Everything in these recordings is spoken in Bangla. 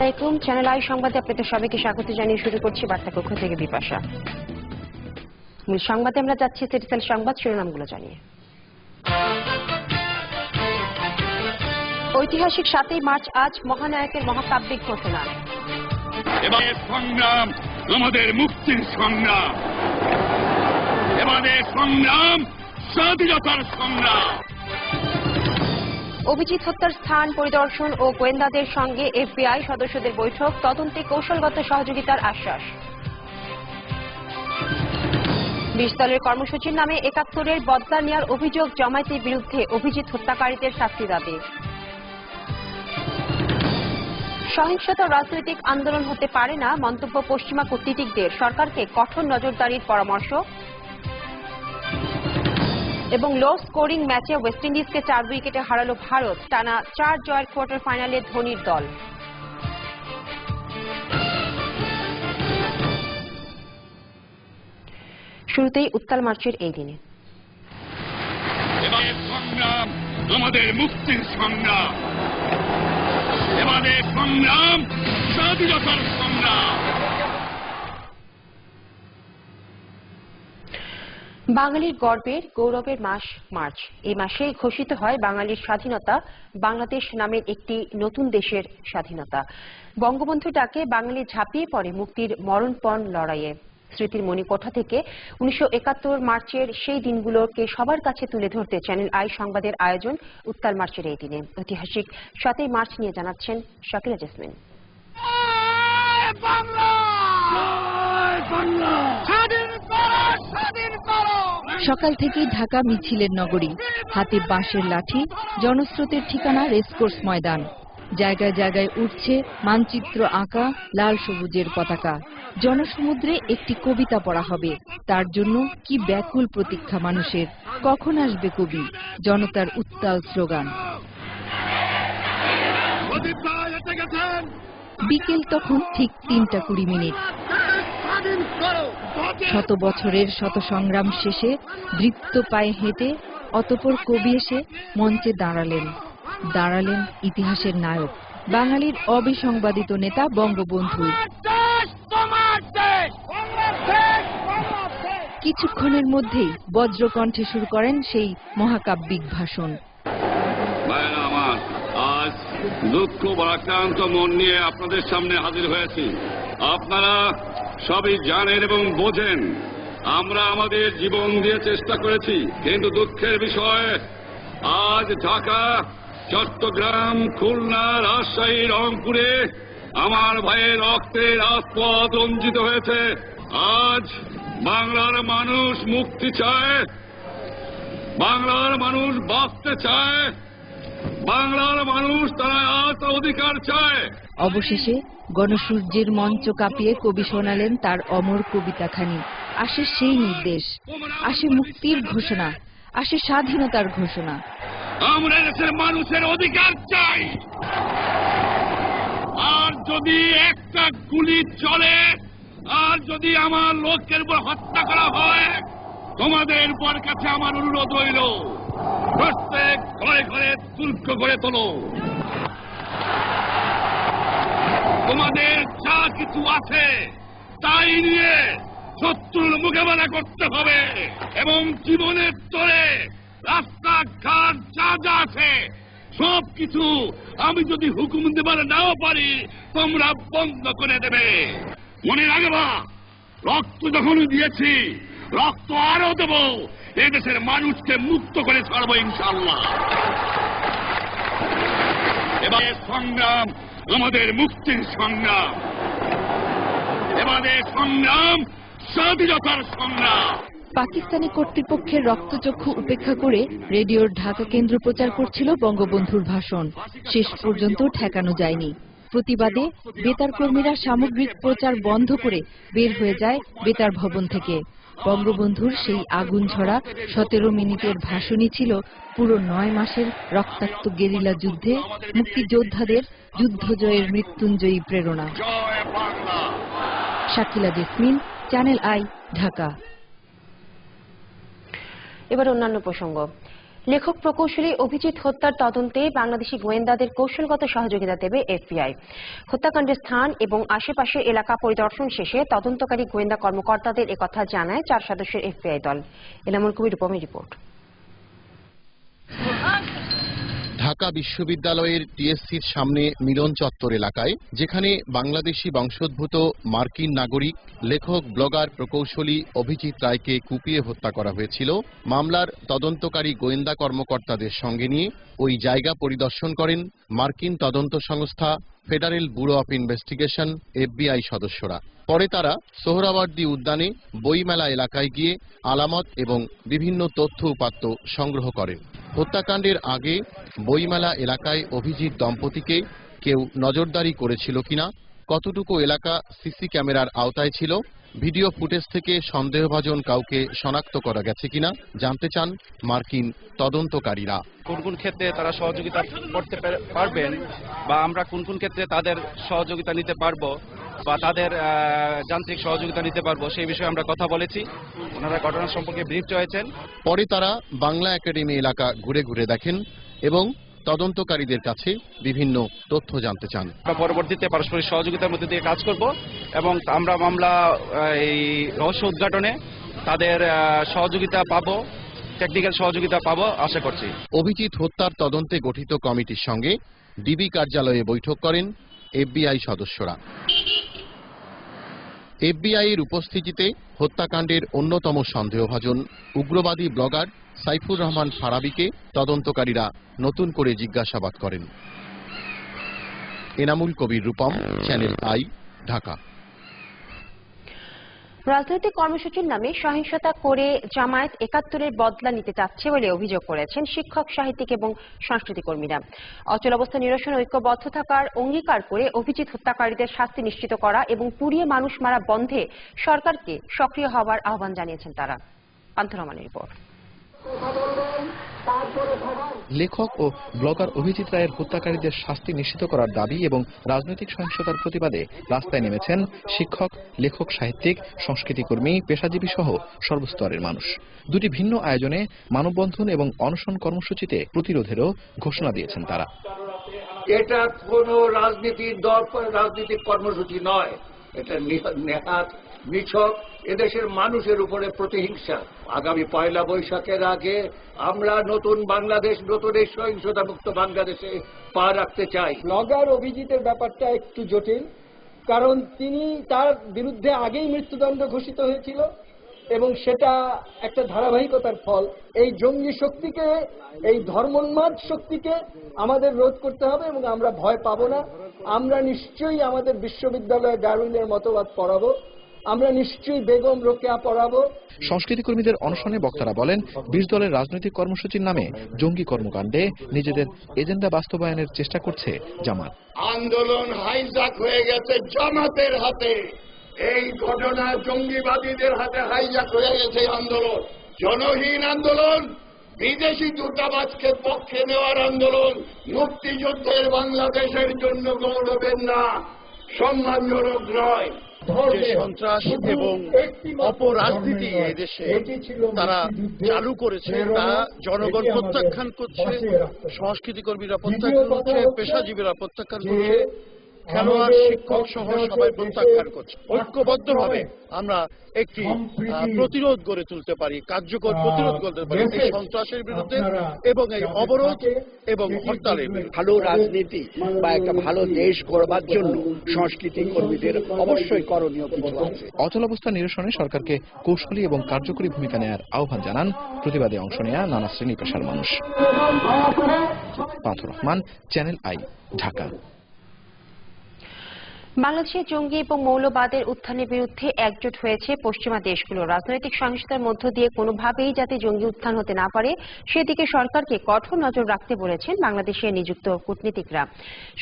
আলাইকুম চ্যানেল আই সংবাদে আপনাদের সবাইকে স্বাগত জানিয়ে শুরু করছি বার্তা কক্ষ থেকে বিপাশা। মূল সংবাদে আমরা যাচ্ছি সিটিসেল সংবাদ শিরোনামগুলো জানিয়ে। ঐতিহাসিক সাতই মার্চ আজ মহানায়কের মহাকাব্যিক এবারে সংগ্রাম আমাদের মুক্তির সংগ্রাম। সংগ্রাম স্বাধীনতার সংগ্রাম। অভিজিৎ হত্যার স্থান পরিদর্শন ও গোয়েন্দাদের সঙ্গে এফবিআই সদস্যদের বৈঠক, তদন্তে কৌশলগত সহযোগিতার আশ্বাস। বিশ দলের কর্মসূচির নামে একাত্তরের বদলা নেওয়ার অভিযোগ জামায়াতের বিরুদ্ধে অভিজিৎ হত্যাকারীদের শাস্তি দাবি। সহিংসতা রাজনৈতিক আন্দোলন হতে পারে না, মন্তব্য পশ্চিমা কূটনীতিকদের। সরকারকে কঠোর নজরদারির পরামর্শ। এবং লো স্কোরিং ম্যাচে ওয়েস্ট ইন্ডিজকে চার উইকেটে হারালো ভারত, টানা চার জয়ের কোয়ার্টার ফাইনালে ধোনির দল। শুরুতেই উত্তাল মার্চের এই দিনে। সংগ্রাম, আমাদের মুক্তির সংগ্রাম। সংগ্রাম, স্বাধীনতার সংগ্রাম। বাঙালির গর্বের গৌরবের মাস মার্চ। এই মাসেই ঘোষিত হয় বাঙালির স্বাধীনতা, বাংলাদেশ নামের একটি নতুন দেশের স্বাধীনতা। বঙ্গবন্ধু ডাকে বাঙালি ঝাঁপিয়ে পড়ে মুক্তির মরণপণ লড়াইয়ে। স্মৃতির মণিকোঠা থেকে উনিশশো একাত্তর মার্চের সেই দিনগুলোকে সবার কাছে তুলে ধরতে চ্যানেল আই সংবাদের আয়োজন উত্তাল মার্চের এই দিনে। ঐতিহাসিক সাতই মার্চ নিয়ে জানাচ্ছেন শাকিলা জেসমিন। সকাল থেকেই ঢাকা মিছিলের নগরী। হাতে বাঁশের লাঠি জনস্রোতের ঠিকানা রেসকোর্স ময়দান। জায়গায় জায়গায় উঠছে মানচিত্র আঁকা লাল সবুজের পতাকা। জনসমুদ্রে একটি কবিতা পড়া হবে। তার জন্য কি ব্যাকুল প্রতীক্ষা মানুষের? কখন আসবে কবি? জনতার উত্তাল স্লোগান। বিকেল তখন ঠিক তিনটা কুড়ি মিনিট। শত বছরের শত সংগ্রাম শেষে দৃপ্ত পায়ে হেঁটে অতপর কবি এসে মঞ্চে দাঁড়ালেন। দাঁড়ালেন ইতিহাসের নায়ক, বাঙালির অবিসংবাদিত নেতা বঙ্গবন্ধু। কিছুক্ষণের মধ্যেই বজ্রকণ্ঠে শুরু করেন সেই মহাকাব্যিক ভাষণ। আজ দুঃখ ভারাক্রান্ত মন নিয়ে আপনাদের সামনে হাজির হয়েছি। আপনারা সবই জানেন এবং বোঝেন। আমরা আমাদের জীবন দিয়ে চেষ্টা করেছি, কিন্তু দুঃখের বিষয়, আজ ঢাকা, চট্টগ্রাম, খুলনা, রাজশাহী, রংপুরে আমার ভাইয়ের রক্তের রাজপথ রঞ্জিত হয়েছে। আজ বাংলার মানুষ মুক্তি চায়, বাংলার মানুষ বাঁচতে চায়। বাংলার মানুষ তারা আজ অধিকার চায়। অবশেষে গণসূর্যের মঞ্চ কাঁপিয়ে কবি শোনালেন তার অমর কবিতাখানি। আসে সেই নির্দেশ আসে মুক্তির ঘোষণা আসে স্বাধীনতার ঘোষণা। আমরা দেশের মানুষের অধিকার চাই। আর যদি একটা গুলি চলে আর যদি আমার লোকের উপর হত্যা করা হয় তোমাদের উপর কাছে আমার অনুরোধ প্রত্যেক ঘরে ঘরে শুল্ক করে তোলো। তোমাদের যা কিছু আছে, তাই নিয়ে শত্রুর মোকাবেলা করতে হবে এবং জীবনের তরে রাস্তাঘাট যা যা আছে সব কিছু আমি যদি হুকুম দেবার নাও পারি, তোমরা বন্ধ করে দেবে। মনে রাখবা, রক্ত যখন দিয়েছি, রক্ত আরও দেব এদেশের মানুষকে মুক্ত করে ছাড়বো ইনশাল্লাহ এবারে সংগ্রাম, আমাদের মুক্তির সংগ্রাম। এবারে সংগ্রাম, স্বাধীনতার সংগ্রাম। পাকিস্তানি কর্তৃপক্ষের রক্তচক্ষু উপেক্ষা করে রেডিওর ঢাকা কেন্দ্র প্রচার করছিল বঙ্গবন্ধুর ভাষণ। শেষ পর্যন্ত ঠেকানো যায়নি। প্রতিবাদে বেতার কর্মীরা সামগ্রিক প্রচার বন্ধ করে বের হয়ে যায় বেতার ভবন থেকে। বঙ্গবন্ধুর সেই আগুন ঝরা সতেরো মিনিটের ভাষণই ছিল পুরো নয় মাসের রক্তাক্ত গেরিলা যুদ্ধে মুক্তিযোদ্ধাদের যুদ্ধজয়ের মৃত্যুঞ্জয়ী প্রেরণা। Shakila Jesmin, channel I, Dhaka. এবার অন্যান্য প্রসঙ্গ। লেখক প্রকৌশলী অভিজিৎ হত্যার তদন্তে বাংলাদেশি গোয়েন্দাদের কৌশলগত সহযোগিতা দেবে এফবিআই। হত্যাকাণ্ডের স্থান এবং আশেপাশের এলাকা পরিদর্শন শেষে তদন্তকারী গোয়েন্দা কর্মকর্তাদের একথা জানায় চার সদস্যের এফবিআই দল। এলামুল কবির উপমী রিপোর্ট। ঢাকা বিশ্ববিদ্যালয়ের টিএসসির সামনে মিলন চত্বর এলাকায়, যেখানে বাংলাদেশি বংশোদ্ভূত মার্কিন নাগরিক, লেখক, ব্লগার প্রকৌশলী অভিজিৎ রায়কে কুপিয়ে হত্যা করা হয়েছিল। মামলার তদন্তকারী গোয়েন্দা কর্মকর্তাদের সঙ্গে নিয়ে ওই জায়গা পরিদর্শন করেন মার্কিন তদন্ত সংস্থা federal bureau of investigation, FBI সদস্যরা। পরে তারা সোহরাওয়ার্দী উদ্যানে বইমেলা এলাকায় গিয়ে আলামত এবং বিভিন্ন তথ্য উপাত্ত সংগ্রহ করেন। হত্যাকাণ্ডের আগে বইমেলা এলাকায় অভিজিৎ দম্পতিকে কেউ নজরদারি করেছিল কিনা কতটুকু এলাকা সিসি ক্যামেরার আওতায় ছিল? ভিডিও ফুটেজ থেকে সন্দেহভাজন কাউকে শনাক্ত করা গেছে কিনা? জানতে চান মার্কিন তদন্তকারীরা। কোন কোন ক্ষেত্রে তারা সহযোগিতা করতে পারবেন বা আমরা কোন কোন ক্ষেত্রে তাদের সহযোগিতা নিতে পারব বা তাদের যান্ত্রিক সহযোগিতা নিতে পারব সেই বিষয়ে আমরা কথা বলেছি। ওনারা ঘটনা সম্পর্কে ব্রিফ চাইছেন পরে তারা বাংলা একাডেমি এলাকা ঘুরে ঘুরে দেখেন এবং তদন্তকারীদের কাছে বিভিন্ন তথ্য জানতে চান। আমরা পরবর্তীতে পারস্পরিক সহযোগিতার মধ্যে দিয়ে কাজ করব এবং আমরা মামলা এই রহস্য উদ্ঘাটনে তাদের সহযোগিতা পাবো টেকনিক্যাল সহযোগিতা পাব আশা করছি। অভিজিৎ হত্যার তদন্তে গঠিত কমিটির সঙ্গে ডিবি কার্যালয়ে বৈঠক করেন এফবিআই সদস্যরা। এফবিআই এর উপস্থিতিতে হত্যাকাণ্ডের অন্যতম সন্দেহভাজন উগ্রবাদী ব্লগার সাইফুর রহমান ফারাবিকে তদন্তকারীরা নতুন করে জিজ্ঞাসাবাদ করেন। এনামুল কবির রূপম চ্যানেল আই ঢাকা রাজনৈতিক কর্মসূচির নামে সহিংসতা করে জামায়াত একাত্তরের বদলা নিতে চাচ্ছে বলে অভিযোগ করেছেন শিক্ষক, সাহিত্যিক এবং সংস্কৃতি কর্মীরা। অচল অবস্থা নিরসনে, ঐক্যবদ্ধ থাকার অঙ্গীকার করে অভিজিৎ হত্যাকারীদের শাস্তি নিশ্চিত করা এবং পুড়িয়ে মানুষ মারা বন্ধে সরকারকে সক্রিয় হওয়ার আহ্বান জানিয়েছেন তারা। পান্থ রিপোর্ট। লেখক ও ব্লগার অভিজিৎ রায়ের হত্যাকারীদের শাস্তি নিশ্চিত করার দাবি এবং রাজনৈতিক সহিংসতার প্রতিবাদে রাস্তায় নেমেছেন শিক্ষক লেখক সাহিত্যিক সংস্কৃতিকর্মী পেশাজীবী সহ সর্বস্তরের মানুষ। দুটি ভিন্ন আয়োজনে মানববন্ধন এবং অনশন কর্মসূচিতে প্রতিরোধেরও ঘোষণা দিয়েছেন তারা। এটা কোনো রাজনীতির দল রাজনৈতিক কর্মসূচি নয়। এটা নেহাত নিছক এদেশের মানুষের উপরে প্রতিহিংসা। আগামী পয়লা বৈশাখের আগে আমরা নতুন বাংলাদেশ নতুন এই সহিংসতা মুক্ত বাংলাদেশে পা রাখতে চাই। ব্লগার অভিজিতের ব্যাপারটা একটু জটিল, কারণ তিনি তার বিরুদ্ধে আগেই মৃত্যুদণ্ড ঘোষিত হয়েছিল এবং সেটা একটা ধারাবাহিকতার ফল। এই জঙ্গি শক্তিকে, এই ধর্মোন্মাদ শক্তিকে আমাদের রোধ করতে হবে এবং আমরা ভয় পাবো না। আমরা নিশ্চয়ই আমাদের বিশ্ববিদ্যালয়ে ডারউইনের মতবাদ পড়াবো। আমরা নিশ্চয়ই বেগম রোকেয়া পড়াবো সংস্কৃতি কর্মীদের অনশনে বক্তারা বলেন বিশ দলের রাজনৈতিক কর্মসূচির নামে জঙ্গি কর্মকাণ্ডে নিজেদের এজেন্ডা বাস্তবায়নের চেষ্টা করছে জামাত। আন্দোলন হাইজাক হয়ে গেছে জামাতের হাতে। এই ঘটনা জঙ্গিবাদীদের হাতে হাইজাক হয়ে গেছে আন্দোলন। জনহীন আন্দোলন বিদেশি দূতাবাসকে পক্ষে নেওয়ার আন্দোলন মুক্তিযুদ্ধের বাংলাদেশের জন্য গৌরবের না সম্মানজনক নয়। যে সন্ত্রাস এবং অপরাজনীতি এই দেশে তারা চালু করেছে তা জনগণ প্রত্যাখ্যান করছে সংস্কৃতি কর্মীরা প্রত্যাখ্যান করছে পেশাজীবীরা প্রত্যাখ্যান করছে। খেলোয়াড় শিক্ষক সহ সবাই প্রত্যাখ্যান করছে? ঐক্যবদ্ধভাবে আমরা একটি প্রতিরোধ গড়ে তুলতে পারি কার্যকর প্রতিরোধ করতে পারি এই সন্ত্রাসের বিরুদ্ধে এবং এই অবরোধ এবং হরতালের ভালো রাজনীতি বা একটা ভালো দেশ গড়বার জন্য সংস্কৃতি কর্মীদের অবশ্যই করণীয় কিছু আছে। অচলাবস্থা নিরসনে সরকারকে কৌশলী এবং কার্যকরী ভূমিকা নেয়ার আহ্বান জানান প্রতিবাদে অংশ নেয়া নানা শ্রেণি পেশার মানুষ। পাথর রহমান চ্যানেল আই ঢাকা। বাংলাদেশে জঙ্গি এবং মৌলবাদের উত্থানের বিরুদ্ধে একজোট হয়েছে পশ্চিমা দেশগুলো। রাজনৈতিক সহিংসতার মধ্য দিয়ে কোনোভাবেই যাতে জঙ্গি উত্থান হতে না পারে, সেদিকে সরকারকে কঠোর নজর রাখতে বলেছেন বাংলাদেশে নিযুক্ত কূটনীতিকরা।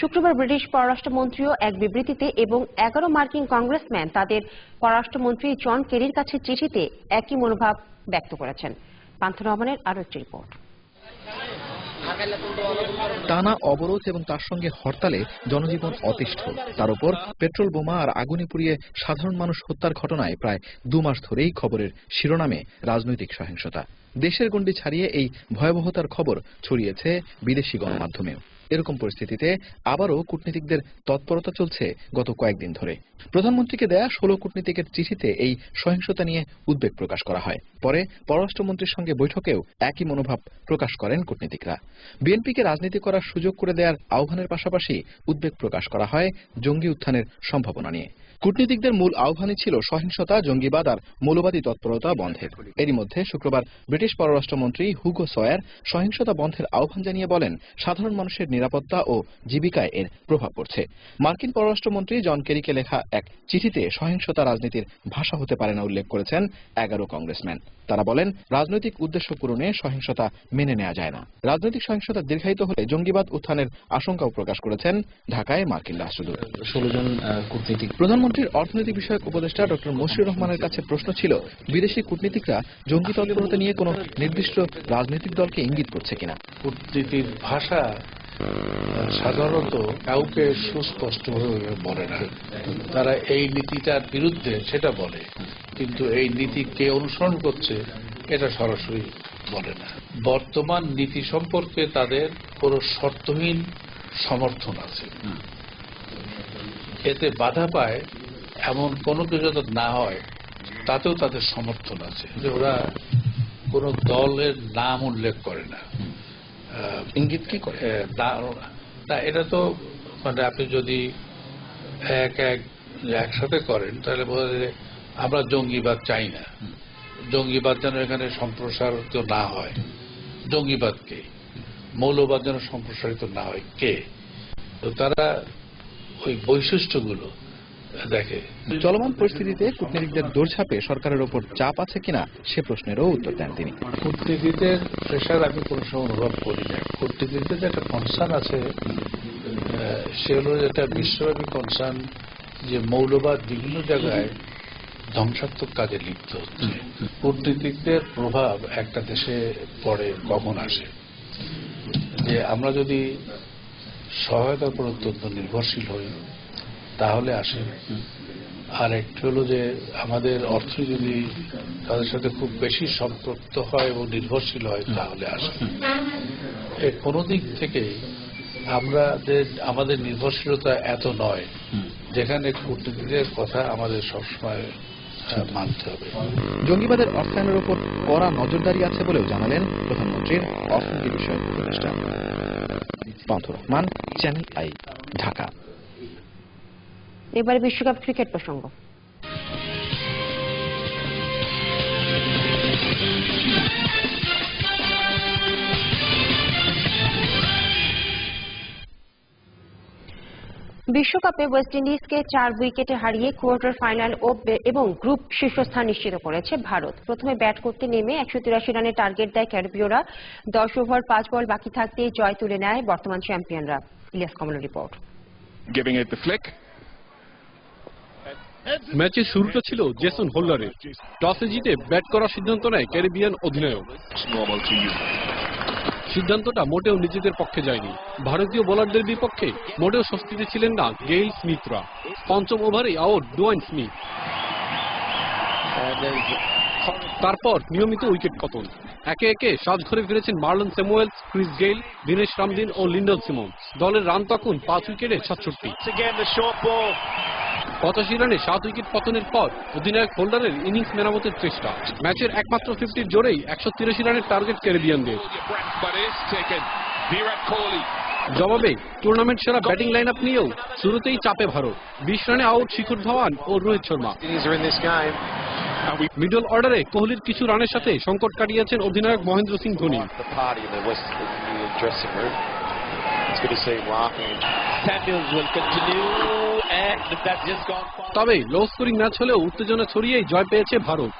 শুক্রবার ব্রিটিশ পররাষ্ট্রমন্ত্রীও এক বিবৃতিতে এবং এগারো মার্কিন কংগ্রেসম্যান তাদের পররাষ্ট্রমন্ত্রী জন কেরির কাছে চিঠিতে একই মনোভাব ব্যক্ত করেছেন। পান্থ রহমানের আরও একটি রিপোর্ট। টানা অবরোধ এবং তার সঙ্গে হরতালে জনজীবন অতিষ্ঠ। তার উপর পেট্রোল বোমা আর আগুনে পুড়িয়ে সাধারণ মানুষ হত্যার ঘটনায় প্রায় দু মাস ধরেই খবরের শিরোনামে রাজনৈতিক সহিংসতা। দেশের গণ্ডি ছাড়িয়ে এই ভয়াবহতার খবর ছড়িয়েছে বিদেশি গণমাধ্যমেও। এরকম পরিস্থিতিতে আবারও কূটনীতিকদের তৎপরতা চলছে গত কয়েকদিন ধরে। প্রধানমন্ত্রীকে দেয়া ষোলো কূটনীতিকের চিঠিতে এই সহিংসতা নিয়ে উদ্বেগ প্রকাশ করা হয়। পরে পররাষ্ট্রমন্ত্রীর সঙ্গে বৈঠকেও একই মনোভাব প্রকাশ করেন কূটনীতিকরা। বিএনপিকে রাজনীতি করার সুযোগ করে দেওয়ার আহ্বানের পাশাপাশি উদ্বেগ প্রকাশ করা হয় জঙ্গি উত্থানের সম্ভাবনা নিয়ে। কূটনীতিকদের মূল আহ্বানই ছিল সহিংসতা, জঙ্গিবাদ আর মৌলবাদী তৎপরতা বন্ধের। এরই মধ্যে শুক্রবার ব্রিটিশ পররাষ্ট্রমন্ত্রী হুগো সয়ার সহিংসতা বন্ধের আহ্বান জানিয়ে বলেন, সাধারণ মানুষের নিরাপত্তা ও জীবিকায় এর প্রভাব পড়ছে। মার্কিন পররাষ্ট্রমন্ত্রী জন কেরিকে লেখা এক চিঠিতে সহিংসতা রাজনীতির ভাষা হতে পারে না উল্লেখ করেছেন এগারো কংগ্রেসম্যান। তারা বলেন রাজনৈতিক উদ্দেশ্য পূরণে সহিংসতা মেনে নেওয়া যায় না। রাজনৈতিক সহিংসতা দীর্ঘায়িত হলে জঙ্গিবাদ উত্থানের আশঙ্কাও প্রকাশ করেছেন ঢাকায় মার্কিন রাষ্ট্রদূত। ষোলো জন কূটনীতিক। প্রধানমন্ত্রীর অর্থনৈতিক বিষয়ক উপদেষ্টা ডক্টর মশিউর রহমানের কাছে প্রশ্ন ছিল বিদেশি কূটনীতিকরা জঙ্গি তৎপরতা নিয়ে কোনো নির্দিষ্ট রাজনৈতিক দলকে ইঙ্গিত করছে কিনা। কূটনীতির ভাষা সাধারণত কাউকে সুস্পষ্টভাবে বলে না। তারা এই নীতিটার বিরুদ্ধে সেটা বলে, কিন্তু এই নীতি কে অনুসরণ করছে, এটা সরাসরি বলে না। বর্তমান নীতি সম্পর্কে তাদের কোনো শর্তহীন সমর্থন আছে। এতে বাধা পায় এমন কোনো কিছু যাতে না হয়, তাতেও তাদের সমর্থন আছে যে ওরা কোনো দলের নাম উল্লেখ করে না। ইঙ্গিত কি করে? না এটা তো মানে আপনি যদি এক এক একসাথে করেন তাহলে বোঝা যায় আমরা জঙ্গিবাদ চাই না। জঙ্গিবাদ যেন এখানে সম্প্রসারিত না হয়। জঙ্গিবাদ কে? মৌলবাদ যেন সম্প্রসারিত না হয় কে? তো তারা ওই বৈশিষ্ট্যগুলো দেখে। চলমান পরিস্থিতিতে কূটনীতিকদের দৌড়ঝাঁপে সরকারের ওপর চাপ আছে কিনা সে প্রশ্নেরও উত্তর দেন তিনি। কূটনীতিদের প্রেশার আমি কোনো সময় অনুভব করি না। কূটনীতিতে যে একটা কনসার্ন আছে সে হলো একটা বিশ্বব্যাপী কনসার্ন যে মৌলবাদ বিভিন্ন জায়গায় ধ্বংসাত্মক কাজে লিপ্ত হচ্ছে। কূটনীতিকদের প্রভাব একটা দেশে পড়ে কখন আসে। যে আমরা যদি সহায়তার উপর অত্যন্ত নির্ভরশীল হই তাহলে আসে আর একটি হলো যে, আমাদের অর্থ যদি তাদের সাথে খুব বেশি সম্পৃক্ত হয় এবং নির্ভরশীল হয়, তাহলে আসে কোনো দিক থেকে আমরা আমাদের নির্ভরশীলতা এত নয়, যেখানে কূটনীতিদের কথা আমাদের সবসময় মানতে হবে। জঙ্গিবাদের অর্থায়নের উপর কড়া নজরদারি আছে বলেও জানালেন প্রধানমন্ত্রীর অর্থনীতি বিষয়ক উপদেষ্টা। Panthur Rahman, channel I, Dhaka. এবারে বিশ্বকাপ ক্রিকেট প্রসঙ্গ। বিশ্বকাপে ওয়েস্ট ইন্ডিজকে চার উইকেটে হারিয়ে কোয়ার্টার ফাইনাল ও এবং গ্রুপ শীর্ষস্থান নিশ্চিত করেছে ভারত। প্রথমে ব্যাট করতে নেমে একশো তিরাশি রানের টার্গেট দেয় ক্যারিবীয়রা। দশ ওভার পাঁচ বল বাকি থাকতেই জয় তুলে নেয় বর্তমান চ্যাম্পিয়নরা। ইলিয়াস কমলের রিপোর্ট। ম্যাচের শুরুটা ছিল জেসন হোল্ডারের। টসে জিতে ব্যাট করার সিদ্ধান্ত নেয় ক্যারিবিয়ান অধিনায়ক. সিদ্ধান্তটা মোটেও নিজেদের পক্ষে যায়নি। ভারতীয় বোলারদের বিপক্ষে মোটেও স্বস্তিতে ছিলেন না গেইল স্মিথরা। পঞ্চম ওভারে আউট ডুয়াইন স্মিথ। তারপর নিয়মিত উইকেট পতন। একে একে সাজঘরে ফিরেছেন Marlon Samuels, Chris Gayle, Denesh Ramdin ও লিন্ডন সিমন দলের রান তখন পাঁচ উইকেটে সাতষট্টি। পঁচাশি রানে সাত উইকেট পতনের পর অধিনায়ক হোল্ডারের ইনিংস মেরামতের চেষ্টা। ম্যাচের একমাত্র ফিফটির জোরেই একশো তিরাশি রানের টার্গেট ক্যারিবিয়ানদের. জবাবে টুর্নামেন্ট সেরা ব্যাটিং লাইন আপ নিয়েও শুরুতেই চাপে ভারত। বিশ রানে আউট শিখর ধাওয়ান ও রোহিত শর্মা। মিডল অর্ডারে কোহলির কিছু রানের সাথে সংকট কাটিয়েছেন অধিনায়ক Mahendra Singh Dhoni. Samuels will continue, তবে লো স্কোরিং ম্যাচ হলেও উত্তেজনা ছড়িয়েই জয় পেয়েছে ভারত।